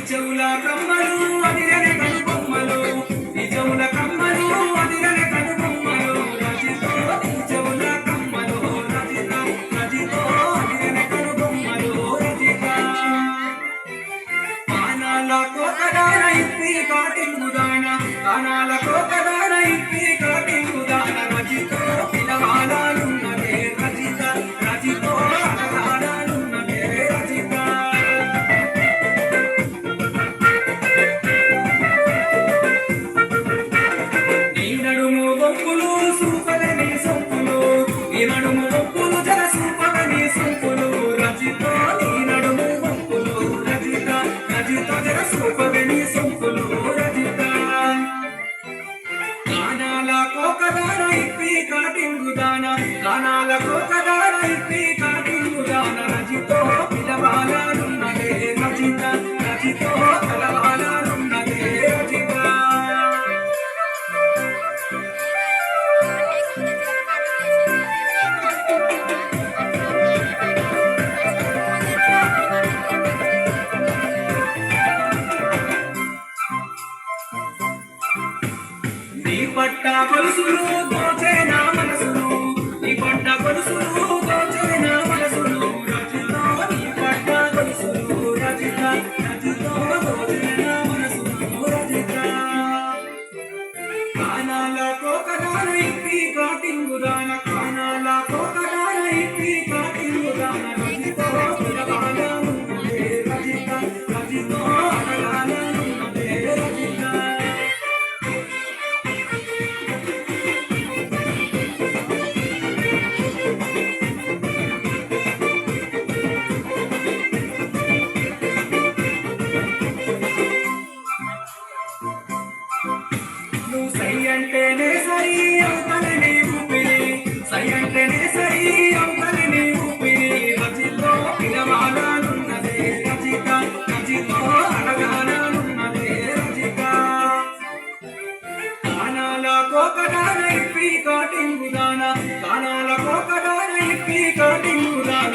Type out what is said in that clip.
చెవుల కమ్మలు అదిరని కనుబొమ్మలు నీ చెవుల కమ్మలు అదిరని కనుబొమ్మలు నీ చెవుల కమ్మలు అదిరని కనుబొమ్మలు కోకదాన ఇప్పి కాటింగుదాన కానాల కోకదాన నడుము సూపలని సొంపులు. ఈ నడుము నొప్పులు జన సూపలని సొంపులు. రజిత నీ నడుము బొప్పులు రజిత రజిత జన సూపలని సొంపులు. రజిత. కానాల కోకదాన ఇప్పి కాటింగుదాన. కానాల కోకదాన ఇప్పి కాటింగుదాన పట్ట గొలుసులు దోచే నా మనసును నీ పట్ట గొలుసులు దోచే నా మనసును రజిత నీ పట్ట గొలుసులు రచిత రజిత దోచే నా మనసును రచిత కానాల కోకదాన ఇప్పి కాటింగుదాన. కానాల కోకదాన ఇప్పి కా అంటేనే సరి అవుతని ఊపిరి. సై అంటేనే సరి అవుతని ఊపిరి. రచితో పిలవాలనున్నదే రచిత. రచితో అడగాలనున్నదే రజిత కానాల కోకడాన ఇప్పి కాటింగుదాన కానాల కోకడాన ఇప్పి కాటింగుదాన